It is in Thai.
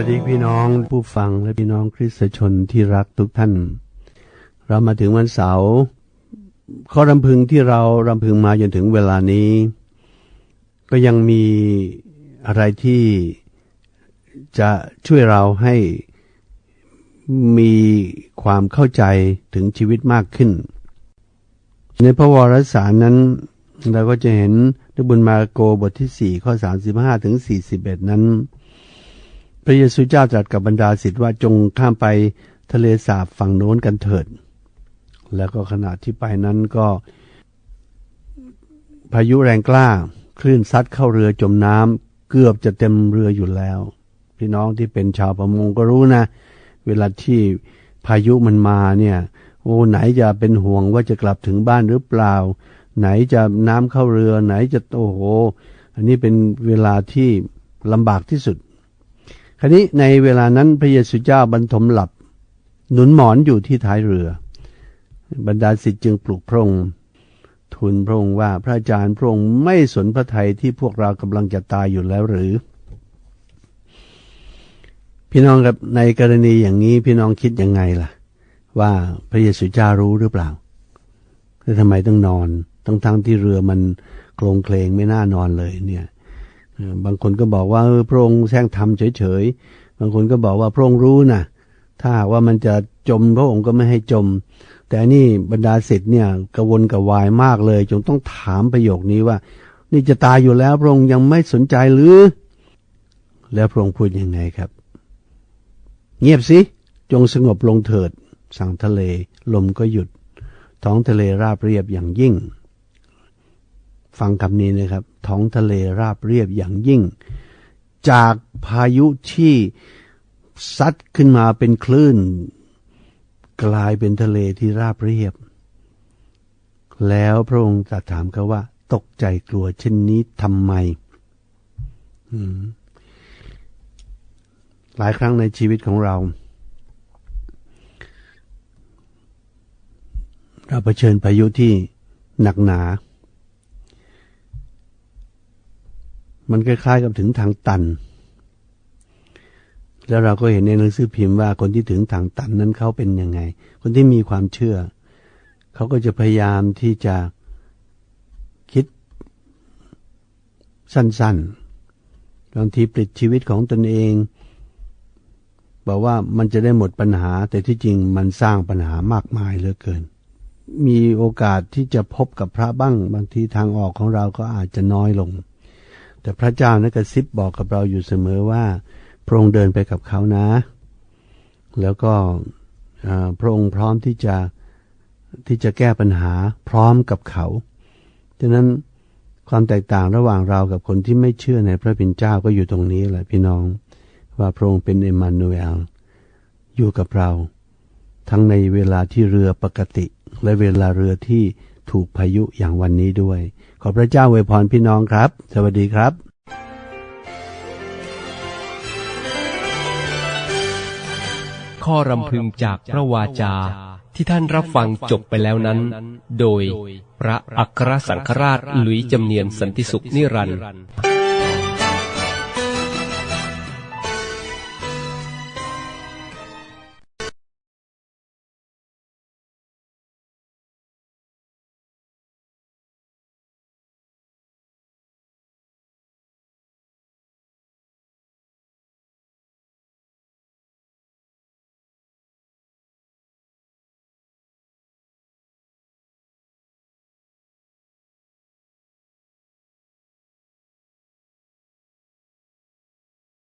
วัสดีพี่น้องผู้ฟังและพี่น้องคริสตชนที่รักทุกท่าน เรามาถึงวันเสาร์ข้อรำพึงที่เรารำพึงมาจนถึงเวลานี้ ก็ยังมีอะไรที่จะช่วยเราให้มีความเข้าใจถึงชีวิตมากขึ้น ในพระวรสารนั้น เราก็จะเห็นในบุญมาโกบทที่ 4 ข้อ 35 ถึง 41 นั้น ระเยซูเจ้าตรัสกับบรรดาศิษย์ว่าจงข้ามไปทะเลสาบฝั่งโน้นกันเถิด แล้วก็ขณะที่ไปนั้นก็ พายุแรงกล้าคลื่นซัดเข้าเรือจมน้ำเกือบจะเต็มเรืออยู่แล้ว พี่น้องที่เป็นชาวประมงก็รู้นะ เวลาที่พายุมันมาเนี่ย โอ้ไหนจะเป็นห่วงว่าจะกลับถึงบ้านหรือเปล่า ไหนจะน้ำเข้าเรือไหนจะโอ้โห อันนี้เป็นเวลาที่ลำบากที่สุด คราวนี้ในเวลานั้นพระเยซูเจ้าบรรทมหลับ หนุนหมอนอยู่ที่ท้ายเรือ บรรดาศิษย์จึงปลุกพระองค์ทูลพระองค์ว่าพระอาจารย์พระองค์ไม่สนพระทัยที่พวกเรากำลังจะตายอยู่แล้วหรือ พี่น้องครับในกรณีอย่างนี้พี่น้องคิดยังไงล่ะ ว่าพระเยซูเจ้ารู้หรือเปล่าแล้วทำไมต้องนอนทั้งๆทที่เรือมันโคลงเคลงไม่น่านอนเลยเนี่ย บางคนก็บอกว่าพระองค์แซงทำเฉยๆ บางคนก็บอกว่าพระองค์รู้นะถ้าว่ามันจะจมพระองค์ก็ไม่ให้จม แต่นี่บรรดาศิษย์เนี่ยกระวนกระวายมากเลย จงต้องถามประโยคนี้ว่า นี่จะตายอยู่แล้วพระองค์ยังไม่สนใจหรือ แล้วพระองค์พูดยังไงครับ เงียบสิ จงสงบลงเถิด สั่งทะเล ลมก็หยุด ท้องทะเลราบเรียบอย่างยิ่ง ฟังคำนี้นะครับ ท้องทะเลราบเรียบอย่างยิ่ง จากพายุที่ซัดขึ้นมาเป็นคลื่น กลายเป็นทะเลที่ราบเรียบ แล้วพระองค์ตรัสถามเขาว่า ตกใจกลัวเช่นนี้ทำไมอืมหลายครั้งในชีวิตของเรา เราเผชิญพายุที่หนักหนา มันคล้ายๆกับถึงทางตัน แล้วเราก็เห็นในหนังสือพิมพ์ว่าคนที่ถึงทางตันนั้นเขาเป็นยังไง คนที่มีความเชื่อ เขาก็จะพยายามที่จะคิดสั้นๆ บางทีปลิดชีวิตของตนเองบอกว่ามันจะได้หมดปัญหา แต่ที่จริงมันสร้างปัญหามากมายเหลือเกิน มีโอกาสที่จะพบกับพระบ้าง บางทีทางออกของเราก็อาจจะน้อยลง แต่พระเจ้านะกระซิบบอกกับเราอยู่เสมอว่า พระองค์เดินไปกับเขานะ แล้วก็พระองค์พร้อมที่จะที่จะแก้ปัญหาพร้อมกับเขาฉะนั้นความแตกต่างระหว่างเรากับคนที่ไม่เชื่อในพระเป็นเจ้าก็อยู่ตรงนี้แหละพี่น้อง ว่าพระองค์เป็นเอมมานูเอลอยู่กับเรา ทั้งในเวลาที่เรือปกติ และเวลาเรือที่ ถูกพายุอย่างวันนี้ด้วย ขอพระเจ้าอวยพรพี่น้องครับ สวัสดีครับข้อรำพึงจากพระวาจาที่ท่านรับฟังจบไปแล้วนั้น โดยพระอัครสังฆราชหลุยจำเนียนสันติสุขนิรันดร์